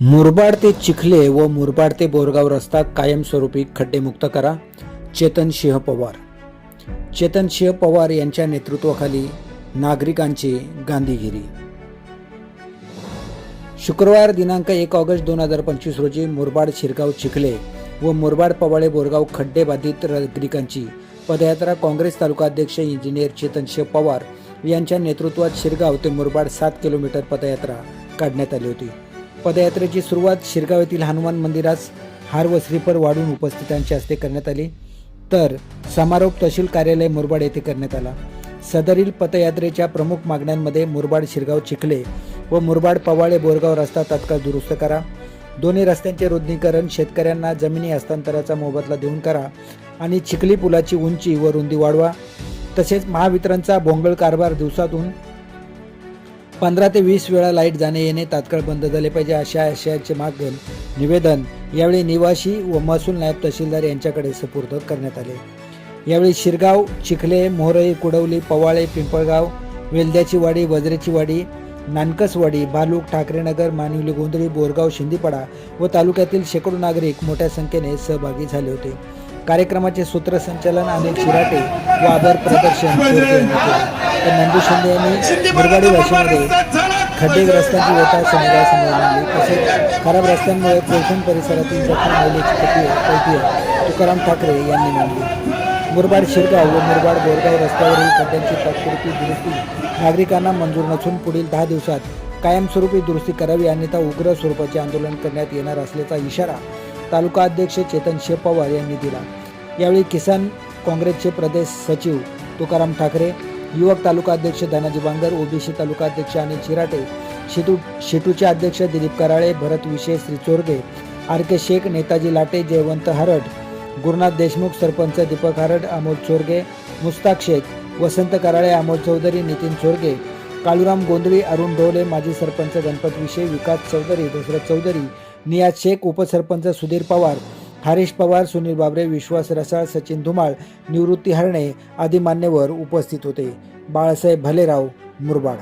मुरबाड ते चिखले व मुरबाड ते बोरगाव रस्ता कायमस्वरूपी खड्डेमुक्त करा. चेतन सिंह पवार. चेतन सिंह पवार यांच्या नेतृत्वाखाली नागरिकांची गांधीगिरी. शुक्रवार दिनांक एक ऑगस्ट दोन हजार पंचवीस रोजी मुरबाड शिरगाव चिखले व मुरबाड पवाळे बोरगाव खड्डे बाधित नागरिकांची पदयात्रा काँग्रेस तालुका अध्यक्ष इंजिनियर चेतन सिंह पवार यांच्या नेतृत्वात शिरगाव ते मुरबाड सात किलोमीटर पदयात्रा काढण्यात आली होती. पदयात्रेची सुरुवात शिरगाव येथील हनुमान मंदिरास हार व श्रीफळ वाढून उपस्थितांच्या हस्ते करण्यात आली. तर समारोप तहसील कार्यालय मुरबाड येथे करण्यात आला. सदरील पदयात्रेच्या प्रमुख मागण्यांमध्ये मुरबाड शिरगाव चिखले व मुरबाड पवाळे बोरगाव रस्ता तात्काळ दुरुस्त करा. दोन्ही रस्त्यांचे रुंदीकरण शेतकऱ्यांना जमिनी हस्तांतराचा मोबदला देऊन करा आणि चिखली पुलाची उंची व रुंदी वाढवा. तसेच महावितरणचा भोंगळ कारभार दिवसातून पंधरा ते वीस वेळा लाइट जाणे येणे तात्काळ बंद झाले पाहिजे अशा आशयाचे मागण निवेदन यावेळी निवासी व महसूल नायब तहसीलदार यांच्याकडे सुपूर्द करण्यात आले. यावेळी शिरगाव चिखले मोहरई कुडवली पवाळे पिंपळगाव वेलद्याची वाडी वज्रेची वाडी नानकसवाडी भालूक ठाकरेनगर मानिवली गोंधळी बोरगाव शिंदीपाडा व तालुक्यातील शेकडो नागरिक मोठ्या संख्येने सहभागी झाले होते. कार्यक्रमाचे सूत्रसंचालन अनिल शिराटे व आभार प्रदर्शन तर नंदू शिंदे यांनी मुरबाडी भाषेमध्ये खड्डेग्रस्तांची व्यथा समुदायासमोर मांडली तसेच खराब रस्त्यांमुळे पोलखंड परिसरातील जखमी महिलेची कथी कौतुक तुकाराम ठाकरे यांनी मांडली मुरबाड शिरगाव व मुरबाड बोरगाव रस्त्यावरील खड्ड्यांची तात्पुरती दुरुस्ती नागरिकांना मंजूर नसून पुढील दहा दिवसात कायमस्वरूपी दुरुस्ती करावी अन्यथा उग्र स्वरूपाचे आंदोलन करण्यात येणार असल्याचा इशारा तालुका अध्यक्ष चेतन शेह पवार यांनी दिला. यावेळी किसान काँग्रेसचे प्रदेश सचिव तुकाराम ठाकरे युवक तालुका अध्यक्ष धनाजी बांगर ओबीसी तालुका अध्यक्ष अनिल चिराटे शिटू शेटूचे अध्यक्ष दिलीप कराळे भरत विशे श्री चोरगे आर के शेख नेताजी लाटे जयवंत हरड गुरुनाथ देशमुख सरपंच दीपक हरड अमोल चोरगे मुस्ताक शेख वसंत कराळे अमोल चौधरी नितीन चोरगे काळूराम गोंधळी अरुण ढोले माजी सरपंच गणपत विषय विकास चौधरी दशरथ चौधरी नियाज शेख उपसरपंच सुधीर पवार हरीश पवार सुनील बाबरे विश्वास रसाळ सचिन धुमाळ निवृत्ती हरणे आदी मान्यवर उपस्थित होते. बाळासाहेब भलेराव मुरबाड.